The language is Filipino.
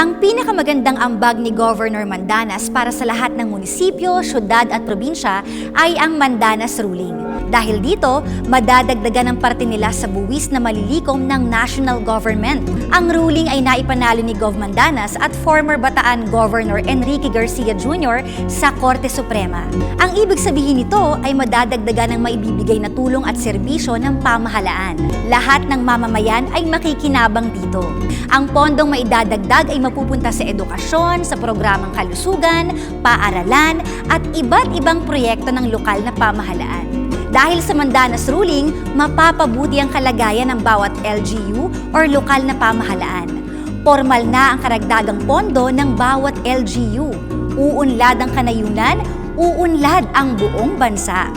Ang pinakamagandang ambag ni Governor Mandanas para sa lahat ng munisipyo, syudad at probinsya ay ang Mandanas Ruling. Dahil dito, madadagdagan ang parte nila sa buwis na malilikom ng national government. Ang ruling ay naipanalo ni Gov Mandanas at former Bataan Governor Enrique Garcia Jr. sa Korte Suprema. Ang ibig sabihin nito ay madadagdagan ng maibibigay na tulong at serbisyo ng pamahalaan. Lahat ng mamamayan ay makikinabang dito. Ang pondong maidadagdag ay mapupunta sa edukasyon, sa programang kalusugan, paaralan, at iba't ibang proyekto ng lokal na pamahalaan. Dahil sa Mandanas ruling, mapapabuti ang kalagayan ng bawat LGU or lokal na pamahalaan. Formal na ang karagdagang pondo ng bawat LGU. Uunlad ang kanayunan, uunlad ang buong bansa.